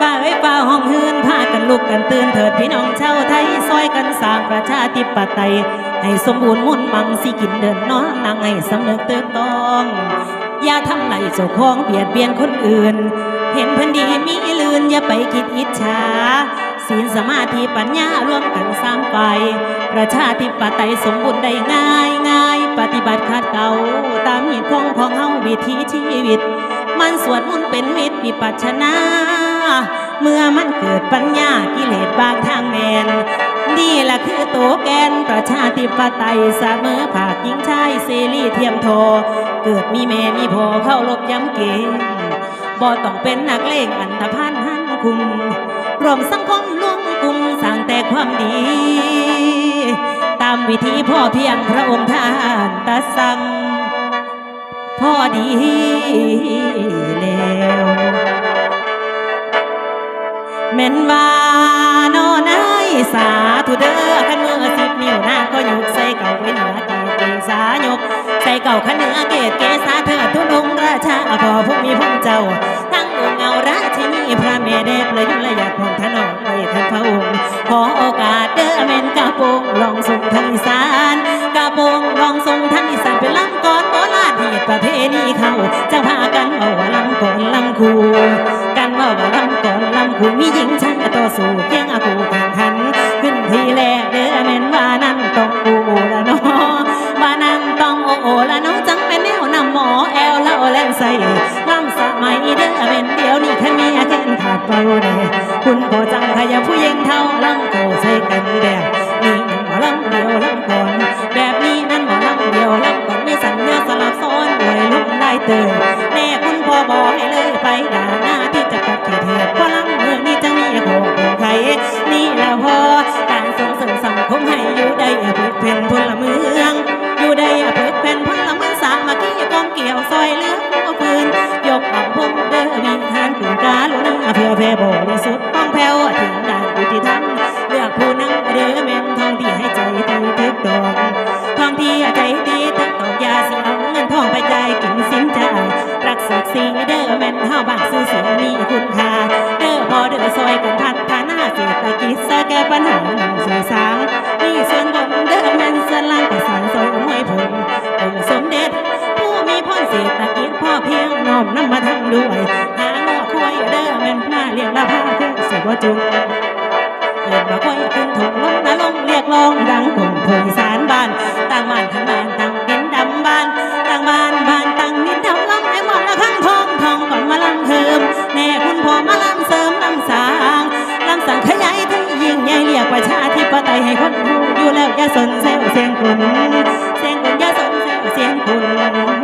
ฝ้าเอ้ยฝ้าห้องฮืนพากันลุกกันตื่นเถิดพี่น้องชาวไทยซอยกันสร้างประชาธิปไตย ให้สมบูรณ์มุ่นมังสิกินเดินนอนนั่งให้สำนึกตื่นต้องอย่าทำไหลเจ้าของเบียดเบียนคนอื่น เห็นพันดีมีลืนอย่าไปคิดอิจฉาศีลสมาธิปัญญาร่วมกันสร้างไป ประชาธิปไตยสมบูรณ์ได้ง่ายง่าย ปฏิบัติขาดเก่า ตามหีดของของเฮาวิถีชีวิต มันสวดมนต์เป็นวิตวิปัสสนา มันเกิดปัญญากิเลสบางทางแมน นี่แหละคือตัวแกนประชาธิปไตยเสมอภาคหญิงชายเสรีเทียมโท เกิดมีแม่มีพ่อเข้ารบย้ำเกณฑ์บ่ต้องเป็นนักเลงอันธพาลหันคุมรวมสังคมร่วมกลุ่มสร้างแต่ความดี ตามวิธีพ่อเพียงพระองค์ท่านตรัดสั่งพ่อดีแล้ว แม่นว่านอนายสาธุเด้อขันมือสิบนิ้วนาก็ยกใส่เก่าไว้เหนือเกศเกษายก ใส่เก่าขันเหนือเกศเกษาเธอทุนงราชาพอผู้มีพงเจ้าทั้งดวงเงาราชินีพระเมเดชประยุระยะของถนอมไปท่านพระองค์ขอโอกาสเด้อแม่นกระโปงลองส่งทางอีสานกระโปงลองส่งทางอีสานเป็นลำก่อนโบราณเหตุประเพณีเขาจะพากันเอาว่าลำก่อนลำคู ว่าว่ลำก่อนลำคูมีหญิงชายต่อสู้เพียงอากูแข่งขัน ขึ้นทีแรกเด้อแม่นว่านั่นต้องโอโอละเนาะว่านั่นต้องโอโอละเนาะจังแม่นแนวนำหมอแอลเล่าแล่นใส่ลำสมัยเด้อแม่น การส่งเสริมสังคมให้อยู่ได้เพื่อเป็นพลเมือง อยู่ได้เพื่อเป็นพลเมืองสามัคคีกองเกี่ยวซอยเลือผู้ปืนยกขอาพงเด้อวีทานขืนกาลุนเพื่อแผ่บริสุทธิ์ป้องแผ่วถึงด่านยุติธรรมเลือกผู้นั่งเด้อเม่นทองที่ให้ใจดีทึกดอกทองที่ใจ ตะกินพ่อเพียงน้อมนำมาทำด้วยหาง้อคุยเด้อแม่นมาเรียกละพาคือสียบ่จุงเกิดมาคุยขึ้นถุงลงนาลงเรียกลองดังกลมงพยสารบ้านตั้งบ้านทั้งบ้านตั้งดินดำบ้านตั้งบ้านบ้านตั้งนิดทำลำไอ้หมอนละข้างทองทองก่อนมาลำเทิมแม่คุณพ่อมาลำเสริมลำสางลำสางขยายถึงยิ่งใหญ่เรียกประชาธิปไตยให้คนรู้อยู่แล้วอย่าสนเสียลเสียงคุณเสียงคุณอย่าสนเซลเสียงคุณ